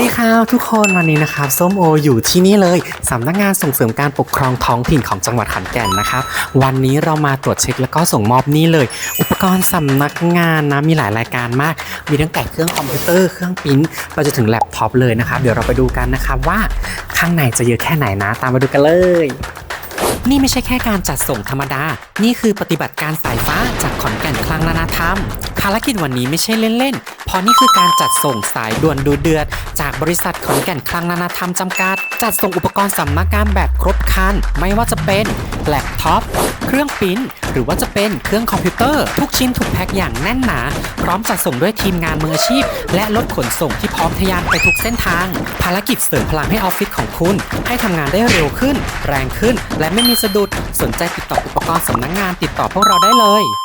ดีครับทุกคนวันนี้นะครับส้มโออยู่ที่นี่เลยสำนักงานส่งเสริมการปกครองท้องถิ่นของจังหวัดขอนแก่นนะครับวันนี้เรามาตรวจเช็คแล้วก็ส่งมอบนี่เลย อุปกรณ์สำนักงานนะมีหลายรายการมาก มีตั้งแต่เครื่องคอมพิวเตอร์เครื่องปริ้นท์ไปจนถึงแล็ปท็อปเลยนะครับเดี๋ยวเราไปดูกันนะครับว่าข้างในจะเยอะแค่ไหนนะ ตามมาดูกันเลยนี่ไม่ใช่แค่การจัดส่งธรรมดา นี่คือปฏิบัติการสายฟ้าจากขอนแก่นคลังนานาธรรม ภารกิจวันนี้ไม่ใช่เล่นๆ เพราะนี่คือการจัดส่งสายด่วนดูเดือด จากบริษัทขอนแก่นคลังนานาธรรมจำกัด จัดส่งอุปกรณ์สำนักงานแบบครบครัน ไม่ว่าจะเป็นแล็ปท็อป เครื่องปริ้นท์หรือว่าจะเป็นเครื่องคอมพิวเตอร์ ทุกชิ้นถูกแพ็คอย่างแน่นหนา พร้อมจัดส่งด้วยทีมงานมืออาชีพ และรถขนส่งที่พร้อมทะยานไปทุกเส้นทาง ภารกิจเสริมพลังให้ออฟฟิศของคุณ ให้ทำงานได้เร็วขึ้น แรงขึ้น และไม่มีสะดุด สนใจติดต่ออุปกรณ์สำนักงานติดต่อพวกเราได้เลย